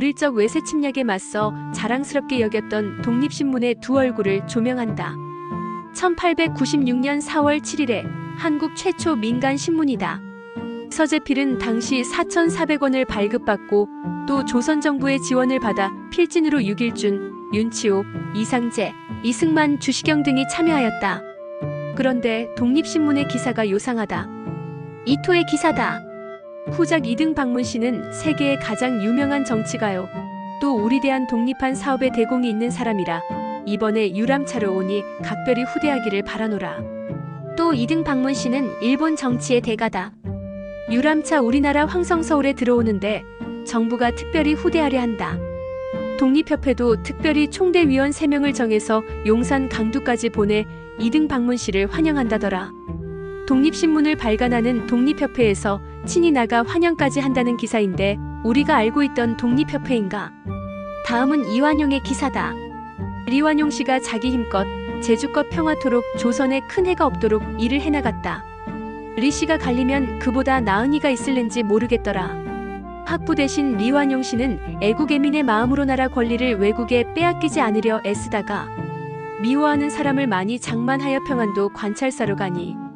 어릴 적 외세 침략에 맞서 자랑스럽게 여겼던 독립신문의 두 얼굴을 조명한다. 1896년 4월 7일에 한국 최초 민간 신문이다. 서재필은 당시 4,400원을 발급받고 또 조선 정부의 지원을 받아 필진으로 육일준, 윤치호, 이상재, 이승만, 주시경 등이 참여하였다. 그런데 독립신문의 기사가 요상하다. 이토의 기사다. 후작 이등 박문 씨는 세계의 가장 유명한 정치가요. 또 우리 대한 독립한 사업에 대공이 있는 사람이라 이번에 유람차로 오니 각별히 후대하기를 바라노라. 또 이등 박문 씨는 일본 정치의 대가다. 유람차 우리나라 황성서울에 들어오는데 정부가 특별히 후대하려 한다. 독립협회도 특별히 총대위원 3명을 정해서 용산 강두까지 보내 이등 박문 씨를 환영한다더라. 독립신문을 발간하는 독립협회에서 친히 나가 환영까지 한다는 기사인데 우리가 알고 있던 독립협회인가? 다음은 이완용의 기사다. 리완용 씨가 자기 힘껏 제주껏 평화토록 조선에 큰 해가 없도록 일을 해나갔다. 리 씨가 갈리면 그보다 나은 이가 있을는지 모르겠더라. 학부 대신 리완용 씨는 애국애민의 마음으로 나라 권리를 외국에 빼앗기지 않으려 애쓰다가 미워하는 사람을 많이 장만하여 평안도 관찰사로 가니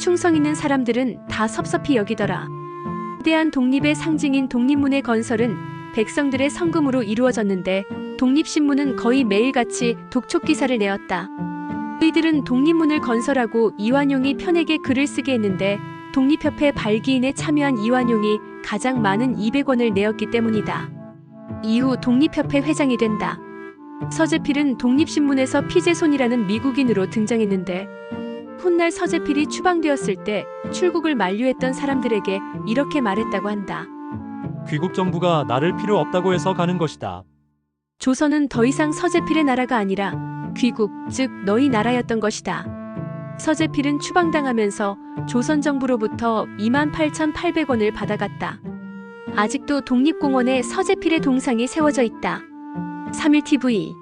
충성 있는 사람들은 다 섭섭히 여기더라. 대한 독립의 상징인 독립문의 건설은 백성들의 성금으로 이루어졌는데 독립신문은 거의 매일같이 독촉 기사를 내었다. 이들은 독립문을 건설하고 이완용이 편에게 글을 쓰게 했는데 독립협회 발기인에 참여한 이완용이 가장 많은 200원을 내었기 때문이다. 이후 독립협회 회장이 된다. 서재필은 독립신문에서 피제손이라는 미국인으로 등장했는데 훗날 서재필이 추방되었을 때 출국을 만류했던 사람들에게 이렇게 말했다고 한다. 귀국 정부가 나를 필요 없다고 해서 가는 것이다. 조선은 더 이상 서재필의 나라가 아니라 귀국, 즉 너희 나라였던 것이다. 서재필은 추방당하면서 조선 정부로부터 28,800원을 받아갔다. 아직도 독립공원에 서재필의 동상이 세워져 있다. 3.1TV